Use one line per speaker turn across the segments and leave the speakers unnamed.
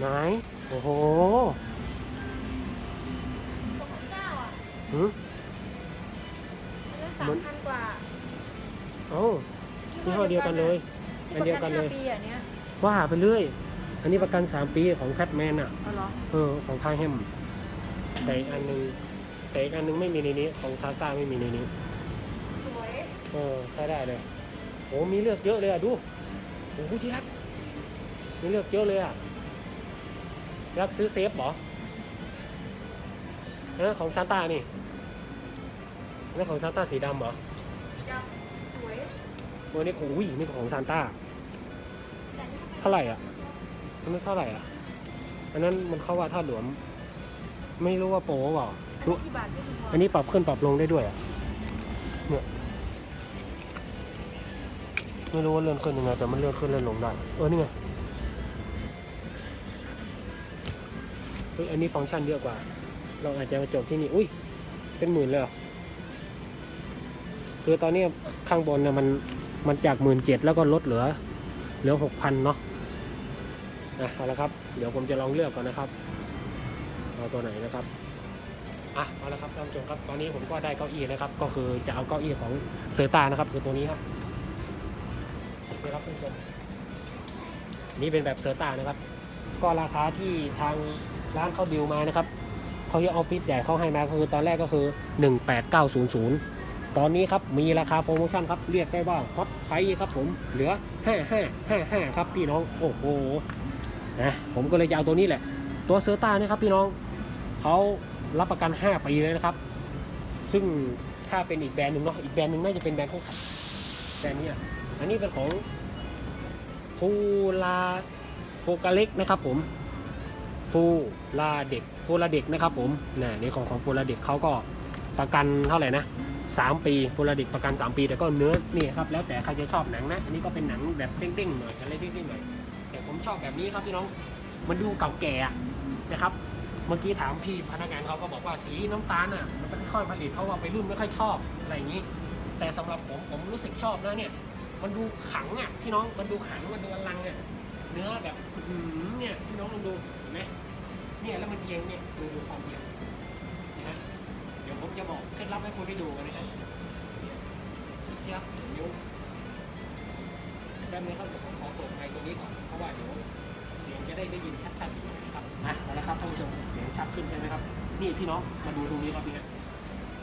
ไหน โอ้โห
สองพันเก้าอะ
หืม
อันนั้นสามพันกว่า
เอ้า ยี่ห้อเดียวกันเลย อันเดียวกันเลย
ที่ประห้าปีอะเนี้ย
ว่าไปเรื่อย อันนี้ประกัน 3 ปีของแพทแมนอะ
เอาเหรอ
เออ ของค่ายแฮมแต่อีกอันหนึงแต่อีกอันหนึงไม่มีในนี้ ของซาต้าไม่มีในนี้
สวย
เออใช้ได้เลยโอ้มีเลือกเยอะเลยอะดูโอ้โหที่รักมีเลือกเยอะเลยอะ รักซื้อเซฟเหรอเออของซานต้านี่นั่นของซานต้าสีดำเหรอ
สีดำสวย
โอ้นี่โอ้ยนี่ของซานต้า
แต่นี่ทำไม
เท่าไหร่อะอันนั้นเท่าไหร่อะอันนั้นมันเข้าว่าท่าหลวม ไม่รู้ว่าโปรเปล่า
อันนี้กี่บาทพี่คุณพร
อันนี้ปรับขึ้นปรับลงได้ด้วยอะเนี่ยไม่รู้ว่าเลื่อนขึ้นยังไงแต่มันเลื่อนขึ้นเลื่อนลงได้เออนี่ไง เฮ้ยอันนี้ฟังก์ชันเยอะกว่า เราอาจจะมาจบที่นี่ อุ้ย เป็นหมื่นเลยคือตอนนี้ข้างบนเนี่ยมันมันจากหมื่นเจ็ดแล้วก็ลดเหลือ เหลือหกพันเนาะนะเอาละครับ เดี๋ยวผมจะลองเลือกก่อนนะครับเอาตัวไหนนะครับอะเอาละครับท่านผู้ชมครับ ตอนนี้ผมก็ได้เก้าอี้นะครับ ก็คือจะเอาเก้าอี้ของเซอร์ตานะครับ คือตัวนี้ครับนี่ครับท่านผู้ชมนี่เป็นแบบเซอร์ตานะครับ ก็ราคาที่ทาง ร้านเขาดิวมานะครับเขาที่ออฟฟิศใหญ่เขาให้มาก็คือตอนแรกก็คือ 18900 ตอนนี้ครับมีราคาโปรโมชั่นครับเรียกได้ว่าฮอตไพรส์ครับผมเหลือ 5555 ครับพี่น้องโอ้โหนะผมก็เลยจะเอาตัวนี้แหละ ตัวเซอร์ตานี่ครับพี่น้องเขารับประกัน 5 ปีเลยนะครับ ซึ่งถ้าเป็นอีกแบรนด์หนึ่งเนาะอีกแบรนด์หนึ่งน่าจะเป็นแบรนด์ของเขาแบรนด์เนี้อันนี้เป็นของฟูลาโฟกาเล็กนะครับผม ฟูลาเด็กฟูลาเด็กนะครับผมนี่ในของของฟูลาเด็กเขาก็ประกันเท่าไหร่นะสามปีฟูลาเด็กประกัน 3 ปี แต่ก็เนื้อนี่ครับแล้วแต่ใครจะชอบหนังนะอันนี้ก็เป็นหนังแบบเด้งๆหน่อยอะไรเด้งๆหน่อยแต่ผมชอบแบบนี้ครับพี่น้องมันดูเก่าแก่นะครับเมื่อกี้ถามพี่พนักงานเขาก็บอกว่าสีน้ำตาลอะมันไม่ค่อยผลิตเพราะว่าไปรุ่นไม่ค่อยชอบอะไรอย่างนี้ แต่สำหรับผมผมรู้สึกชอบนะเนี่ย มันดูขังอะพี่น้องมันดูขังมันดูอลังอะ เนื้อแบบหือเนี่ยพี่น้องลองดูเห็นไหมเนี่ยแล้วมันเอียงเนี่ยดูดูความเอียงนะฮะเดี๋ยวผมจะบอกเคล็ดลับให้คุณได้ดูกันนะฮะเทียบนิ้วแป๊บนึงครับเดี๋ยวผมขอเปิดไมค์ตัวนี้ก่อนเพราะว่าเดี๋ยวเสียงจะได้ได้ยินชัดๆอีกนะครับอะเอาละครับท่านผู้ชมเสียงชัดขึ้นใช่ไหมครับ นี่พี่น้องมาดูตรงนี้ครับพี่ฮะ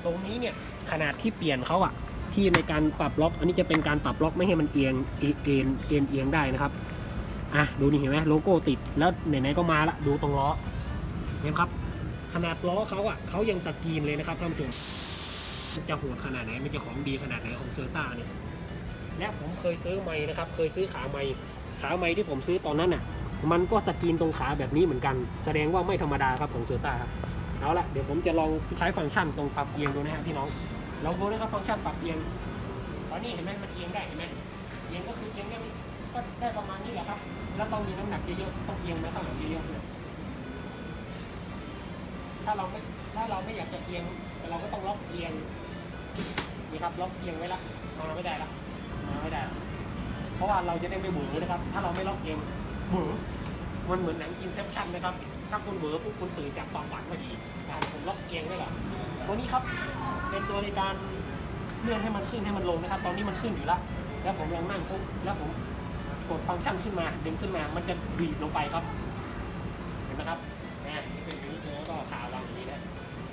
ตรงนี้เนี่ยขนาดที่เปลี่ยนเขาอะที่ในการปรับล็อก อันนี้จะเป็นการปรับล็อกไม่ให้มันเอียงเอียงเอียงเอียงเอียงได้นะครับ อะดูนี่เห็นไหมโลโก้ติดแล้วไหนๆก็มาละดูตรงล้อเห็นครับ ขนาดล้อเขาอะเขายังสกรีนเลยนะครับท่านผู้ชมมันจะโหดขนาดไหนมันจะของดีขนาดไหนของเซอร์ต้าเนี่ยและผมเคยซื้อไม้นะครับ เคยซื้อขาไม้ขาไม้ที่ผมซื้อตอนนั้นน่ะ มันก็สกรีนตรงขาแบบนี้เหมือนกัน แสดงว่าไม่ธรรมดาครับของเซอร์ต้าครับเอาละเดี๋ยวผมจะลองใช้ฟังก์ชันตรงปรับเอียงดูนะฮะพี่น้องลองดูนะครับฟังก์ชันปรับเอียงตอนนี้เห็นไหมมันเอียงได้เห็นไหม ก็ได้ประมาณนี้แหละครับ แล้วต้องมีน้ำหนักเยอะๆต้องเอียงมาข้างหลังเยอะๆเลยถ้าเราไม่ถ้าเราไม่อยากจะเอียงเราก็ต้องล็อกเอียงนี่ครับล็อกเอียงไว้ละเราไม่ได้ละเอาไม่ได้ เพราะว่าเราจะได้ไม่หมุนนะครับ ถ้าเราไม่ล็อกเอียงเหวอมันเหมือนหนังอินเซปชันนะครับ ถ้าคุณเหวอปุ๊บคุณตื่นจากความฝันพอดีการผมล็อกเอียงไว้ก่อนตัวนี้ครับเป็นตัวในการเลื่อนให้มันขึ้นให้มันลงนะครับ ตอนนี้มันขึ้นอยู่ล้วแล้วผมลองนั่งปุ๊บแล้วผม ดฟังก์ชันขึ้นมาดึงขึ้นมา มันจะบีบลงไปครับ เห็นไหมครับนะนี่เป็นอย่างนี้แล้วก็ขาวางอย่างนี้นะ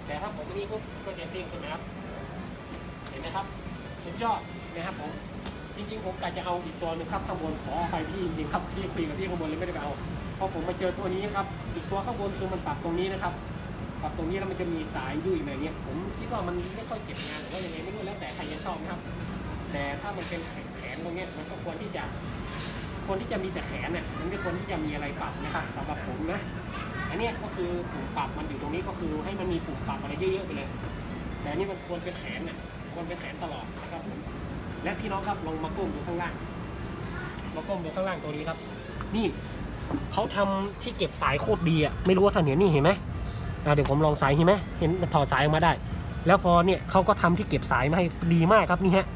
แต่ถ้าผมนนี้ปุ๊บก็จะเด้งขึ้นนะครับ เห็นไหมครับ สุดยอดนะครับผมจริงๆผมกะจะเอาอีกตัวหนึ่งครับข้างบนขออภัยพี่จริงครับที่คุยกับพี่ข้างบนเลยไม่ได้ไปเอาเพราะผมมาเจอตัวนี้ครับ อีกตัวข้างบนคือมันปรับตรงนี้นะครับปรับตรงนี้แล้วมันจะมีสายยุ่ยมาเนี่ยผมคิดว่ามันไม่ค่อยเก็บงานหรือว่ายังไงไม่รู้แล้วแต่ใครจะชอบนะครับ แต่ถ้ามันเป็นแขนตรงนี้มันก็ควรที่จะ คนที่จะมีแต่แขนเนี่ยมันไม่ควรที่จะมีอะไรปรับนะครับสำหรับผมนะอันนี้ก็คือปุ่มปรับมันอยู่ตรงนี้ก็คือให้มันมีปุ่มปรับอะไรเยอะๆไปเลย แต่นี่มันควรเป็นแขนเนี่ยควรเป็นแขนตลอดนะครับผมและพี่น้องครับลองมาก้มดูข้างล่างมาก้มดูข้างล่างตัวนี้ครับ นี่เขาทำที่เก็บสายโคตรดีอะไม่รู้ว่าท่านเห็นนี่เห็นไหมเดี๋ยวผมลองสายเห็นไหมเห็นมันถอดสายออกมาได้ แล้วพอเนี่ยเขาก็ทำที่เก็บสายมาให้ดีมากครับนี่ฮะ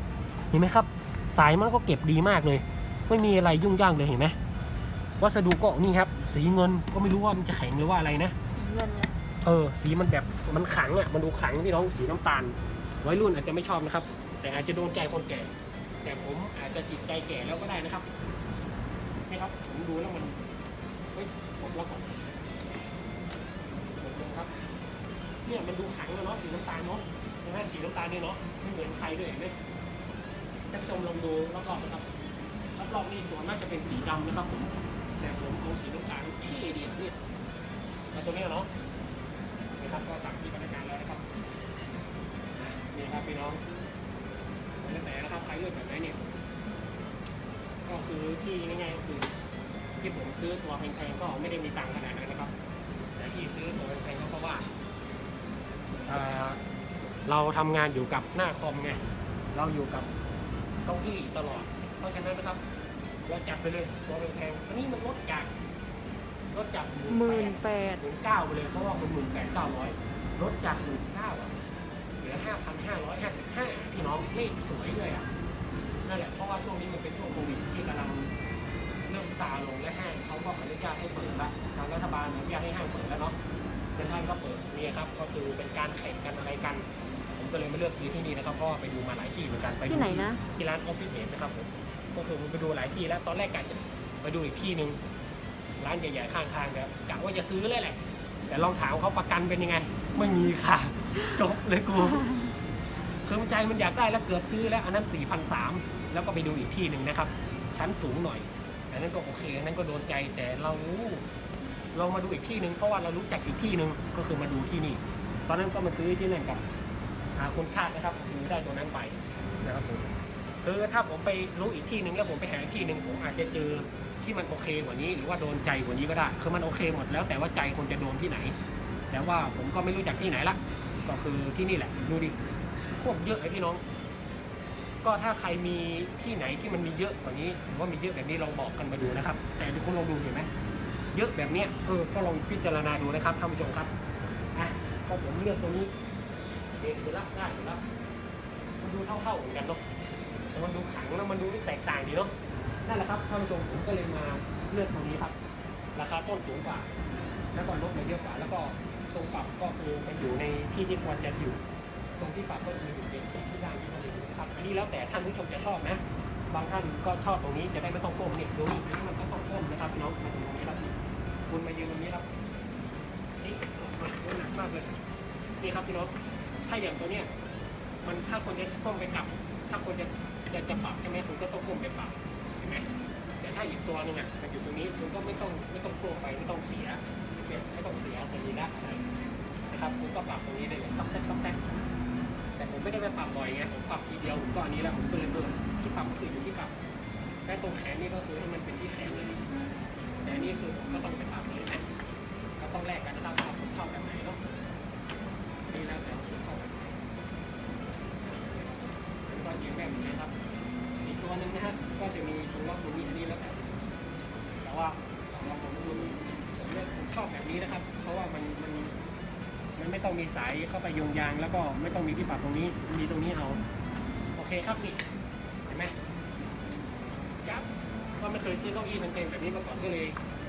เห็นไหมครับ สายมันก็เก็บดีมากเลย ไม่มีอะไรยุ่งยากเลยเห็นไหมโวัสดุก็นี่ครับ สีเงินก็ไม่รู้ว่ามันจะแข็งหรือว่าอะไรนะ
สีเงินเนี่ย
เออ สีมันแบบมันขังอะมันดูขังพี่น้องสีน้ำตาลวัยรุ่นอาจจะไม่ชอบนะครับ แต่อาจจะโดนใจคนแก่ แต่ผมอาจจะจิตใจแก่แล้วก็ได้นะครับนี่ครับผมดูแล้วมันเฮ้ยผมล็อกก่อนผมครับเนี่ยมันดูขังอะเนาะสีน้ำตาลเนาะใช่ไหมสีน้ำตาลเนี่ยเนาะไม่เหมือนใครด้วยเห็นไหมท่านผู้ชมลองดูรอบๆนะครับ รอบๆนี่ส่วนมากจะเป็นสีดำนะครับผมแต่ผมเอาสีน้ำตาลที่เดียวเนี่ยมาตัวนี้เนาะนะครับก็สั่งที่พนักงานแล้วนะครับนี่ครับพี่น้องแล้วแต่นะครับใครเลือกแบบไหนเนี่ยก็คือที่ง่ายๆก็คือที่ผมซื้อตัวแพงๆก็ไม่ได้มีตังค์ขนาดนั้นนะครับ แต่ที่ซื้อตัวแพงๆก็เพราะว่าเราทำงานอยู่กับหน้าคอมไงเราอยู่กับเก้าอี้ตลอด เพราะฉะนั้นนะครับ เราจัดไปเลยตัวแพงๆอันนี้มันลดจากลดจาก
หมื่น
แปด
แปด
หมื่นเก้าไปเลยเพราะว่ามันหมื่นแปดเก้าร้อยลดจากหมื่นเก้าเหลือห้าพันห้าร้อยห้าสิบห้าพี่น้องเลขสวยเลยอะนั่นแหละเพราะว่าช่วงนี้มันเป็นช่วงโควิดที่กำลังเริ่มซาลงและห้างเขาก็อนุญาตให้เปิดละทางรัฐบาลอนุญาตให้ห้างเปิดแล้วเนาะเซ็นทรัลก็เปิดเนี่ยครับก็คือเป็นการแข่งกันอะไรกันผมก็เลยมาเลือกซื้อที่นี่นะครับเพราะว่าไปดูมาหลายที่เหมือนกันไปดู
ที่ไหนนะ
ที่ร้านออฟฟิศเมดนะครับผม ก็คือผมไปดูหลายที่แล้ว ตอนแรกกะจะไปดูอีกที่หนึ่งร้านใหญ่ๆข้างทางเนี่ยกะว่าจะซื้อเลยแหละ แต่ลองถามเขาประกันเป็นยังไง ไม่มีค่ะ จบเลยกูคือมันใจมันอยากได้แล้วเกือบซื้อแล้วอันนั้น4 0 0 แล้วก็ไปดูอีกที่หนึ่งนะครับ ชั้นสูงหน่อย อันนั้นก็โอเคอันนั้นก็โดนใจแต่เราเรามาดูอีกที่หนึ่งเพราะว่าเรารู้จักอีกที่หนึ่งก็คือมาดูที่นี่ ตอนนั้นก็มาซื้อที่นั่นกับอาคุณชาตินะครับคือได้ตัวนั้นไปนะครับผม คือถ้าผมไปรู้อีกที่หนึ่งแล้วผมไปหาอีกที่หนึ่งผมอาจจะเจอที่มันโอเคกว่านี้ หรือว่าโดนใจกว่านี้ก็ได้ คือมันโอเคหมดแล้วแต่ว่าใจคนจะโดนที่ไหน แต่ว่าผมก็ไม่รู้จักที่ไหนละก็คือที่นี่แหละดูดิพวกเยอะไอ้พี่น้อง ก็ถ้าใครมีที่ไหนที่มันมีเยอะกว่านี้หรือว่ามีเยอะแบบนี้ลองบอกกันมาดูนะครับ แต่ทุกคนลองดูเห็นไหมเยอะแบบเนี้ยเออก็ลองพิจารณาดูนะครับท่านผู้ชมครับอะก็ผมเลือกตรงนี้เด็นสุดละได้สุดละมันดูเท่าๆเหมือนกันเนาะ มันดูขังแล้วมันดูแตกต่างดีเนาะนั่นแหละครับท่านผู้ชมผมก็เลยมาเลือกตรงนี้ครับ ราคาต้นสูงกว่า แล้วก็ลดมาเยอะกว่า แล้วก็ตรงปรับก็คือมันอยู่ในที่ที่ควรจะอยู่ ตรงที่ปรับก็คืออยู่ในที่ด้านที่ควรจะอยู่นะครับ อันนี้แล้วแต่ท่านผู้ชมจะชอบนะ บางท่านก็ชอบตรงนี้จะได้ไม่ต้องก้มนี่ดูนี่อันนี้มันก็ต้องก้มนะครับพี่น้องมาตรงนี้ครับคุณมายืนตรงนี้ครับนี่หนักมากเลยนี่ครับพี่น้องถ้าอย่างตัวเนี้ยมันถ้าคนจะก้มไปปรับ ถ้าคนจะ จะจะปรับใช่ไหมคุณก็ต้องก้มไปปรับเห็นไหมแต่ถ้าอีกตัวนึงอะมันอยู่ตรงนี้คุณก็ไม่ต้องไม่ต้องก้ไปไม่ต้องเสียเสียไม่ต้องเสียสรีระอะไรนะครับคุณก็ปรับตรงนี้ได้เลยต๊อกแต๊กต๊อกแต๊กแต่ผมไม่ได้ไปปรับบ่อยไงผมปรับทีเดียวผมก็อันนี้แล้วผมก็เลยเพิ่มที่ปรับก็คืออยู่ที่ปรับแค่ตรงแขนนี่ก็คือให้มันเป็นที่แขนเลยแต่นี่คือผมก็ต้องไปปรับเลยนะก็ต้องแลกกัน ต้องมีสายเข้าไปโยงยาง แล้วก็ไม่ต้องมีที่ปรับตรงนี้ มีตรงนี้เอา โอเคครับนี่เห็นไหมจับก็ไม่เคยซื้อเก้าอี้เป็นๆแบบนี้มาก่อนก็เลย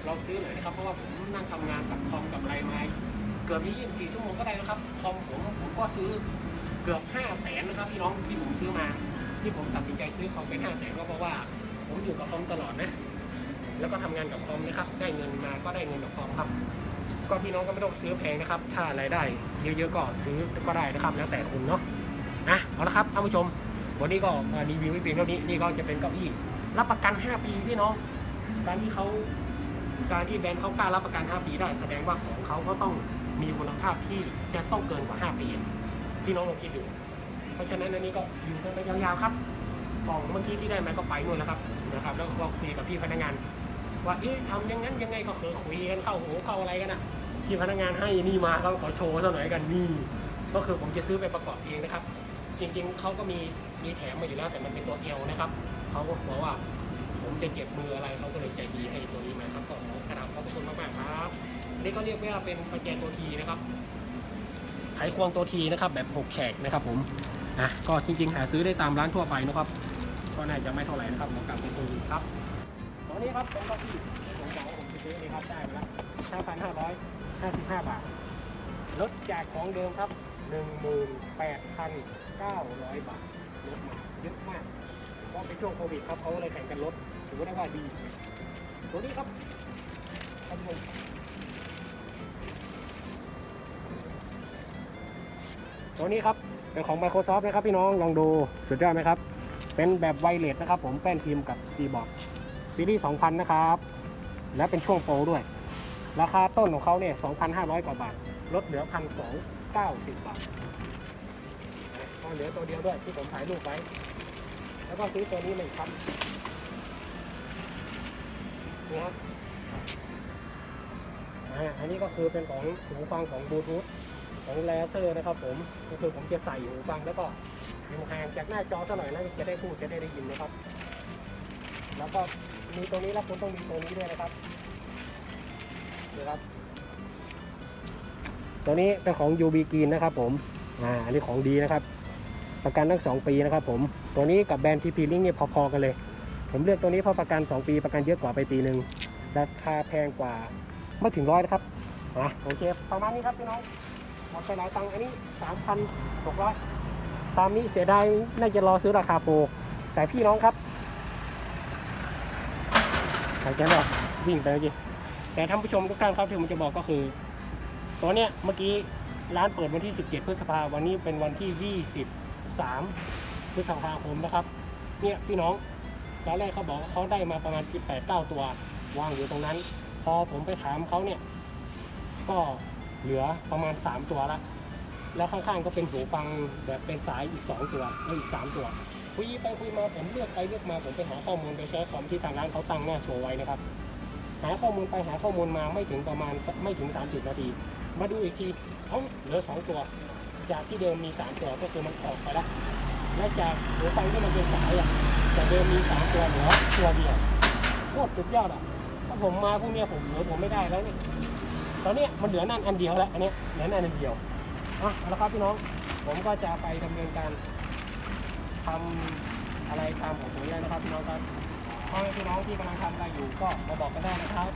ลองซื้อหน่อยนะครับ เพราะว่าผมนั่งทำงานกับคอมกับอะไมาเกือบ24ชั่วโมงก็ได้นะครับ คอมผมผมก็ซื้อเกือบ5แสนนะครับพี่น้องที่ผมซื้อมา ที่ผมตัดสินใจซื้อคอมเป็นห้าแสนก็เพราะว่า ผมอยู่กับคอมตลอดนะ แล้วก็ทำงานกับคอมนะครับ ได้เงินมาก็ได้เงินกับคอมครับ ก็พี่น้องก็ไม่ต้องซื้อแพงนะครับ ถ้ารายได้เยอะๆก็ซื้อก็ได้นะครับ แล้วแต่คุณเนาะอะเอาละครับท่านผู้ชม วันนี้ก็รีวิวไว้เพียงเท่านี้นี่ก็จะเป็นเก้าอี้รับประกัน 5 ปีพี่น้องการที่เขาการที่แบรนด์เขากล้ารับประกัน 5 ปีได้ แสดงว่าของเขาก็ต้องมีคุณภาพที่จะต้องเกินกว่า 5 ปีพี่น้องลองคิดดู เพราะฉะนั้นอันนี้ก็อยู่กันไปยาวๆครับกล่องเมื่อกี้ที่ได้มาก็ไปนู่นแล้วครับนะครับ แล้วก็คุยกับพี่พนักงาน ว่าเอ๊ะทำอยังงั้นยังไงก็เคยคุยกันเข้าหูเข้าอะไรกันนะ พี่พนักงานให้นี่มาเขาขอโชว์ซะหน่อยกันนี่ก็คือผมจะซื้อไปประกอบเองนะครับ จริงๆเขาก็มีมีแถมมาอยู่แล้วแต่มันเป็นตัวเอวนะครับเขาก็บอกว่าผมจะเจ็บมืออะไรเขาก็เลยใจดีให้ตัวนี้มาครับก็ขอกราบขอบคุณมากๆครับอันนี้ก็เรียกว่าเป็นประแจตัวทีนะครับไขควงตัวทีนะครับ แบบหกแฉกนะครับ ผมนะก็จริง ๆ หาซื้อได้ตามร้านทั่วไปนะครับก็น่าจะไม่เท่าไหร่นะครับเหมาะกับคนคนครับตอนนี้ครับเป็นเก้าอี้ผมบอกได้มาแล้วห้าพันห้าร้อยห้าสิบห้าบาท ลดจากของเดิมครับหนึ่งหมื่นแปดพันเก้าร้อยบาท ลดมาเยอะมาก เพราะเป็นช่วงโควิดครับเขาเลยแข่งกันลดถือว่าได้ว่าดี ตัวนี้ครับท่านผู้ชมตัวนี้ครับเป็นของ Microsoft นะครับพี่น้องลองดูสุดยอดไหมครับ เป็นแบบไวเลสนะครับผมแป้นพิมพ์กับคีบอร์ดซีรีส์ 2,000 นะครับ และเป็นช่วงโปรด้วย ราคาต้นของเขาเนี่ย 2,500 กว่าบาท ลดเหลือ 1,290 บาทก็เหลือตัวเดียวด้วยที่ผมถ่ายรูปไว้ แล้วก็ซื้อตัวนี้หนึ่งครับนี่ครับอ่าอันนี้ก็คือเป็นของหูฟังของบลูทูธของแลเซอร์นะครับผมก็คือผมจะใส่หูฟังแล้วก็อยู่ห่างจากหน้าจอสักหน่อยแล้วจะได้พูดจะได้ได้ยินนะครับ แล้วก็มีตัวนี้แล้วคุณต้องมีตัวนี้ด้วยนะครับ ครับ ตัวนี้เป็นของ UB Green นะครับผม อ่า อันนี้ของดีนะครับ ประกันทั้ง 2 ปีนะครับผม ตัวนี้กับแบรนด์ TP Link เนี่ยพอๆกันเลย ผมเลือกตัวนี้เพราะประกัน 2 ปี ประกันเยอะกว่าไปปีหนึ่ง ราคาแพงกว่าไม่ถึงร้อยนะครับ อะโอเค ประมาณนี้ครับพี่น้อง หมดไปหลายตังค์ อันนี้ 3,600 ตามนี้เสียดายน่าจะรอซื้อราคาโปร แต่พี่น้องครับหายใจไม่ออกวิ่งไปเมื่อกี้ แต่ท่านผู้ชมทุกท่านครับที่ผมจะบอกก็คือตัวเนี้ยเมื่อกี้ร้านเปิดวันที่ 17 พฤษภาวันนี้เป็นวันที่ 23 พฤษภาคมนะครับ เนี่ยพี่น้องตอนแรกเขาบอกว่าเขาได้มาประมาณ 18 9 ตัววางอยู่ตรงนั้น พอผมไปถามเขาเนี่ย ก็เหลือประมาณ 3 ตัวละแล้วข้างๆก็เป็นหูฟังแบบเป็นสายอีก 2 ตัวแล้วอีก 3 ตัวคุยไปคุยมาผมเลือกไปเลือกมาผมไปหาข้อมูลไปใช้คอมที่ทางร้านเขาตั้งหน้าโชว์ไว้นะครับ หาข้อมูลไปหาข้อมูลมาไม่ถึงประมาณไม่ถึง 30 นาที มาดูอีกทีเอ้าเหลือ 2 ตัว จากที่เดิมมี 3 ตัวก็คือมันออกไปแล้วและจากหูฟังที่มันเป็นสายอะจากเดิมมี 3 ตัวเหลือตัวเดียวโคตรสุดยอดอะถ้าผมมาพวกเนี้ยผมเหลือผมไม่ได้แล้วนี่ตอนนี้มันเหลือนั่นอันเดียวแล้วอันเนี้ยเหลือนั่นอันเดียวอะเอาละครับพี่น้องผมก็จะไปดำเนินการทำอะไรตามของผมแล้วนะครับพี่น้องครับ พ่อแม่พี่น้องที่กำลังทำอะไรอยู่ก็มาบอกกันได้นะครับ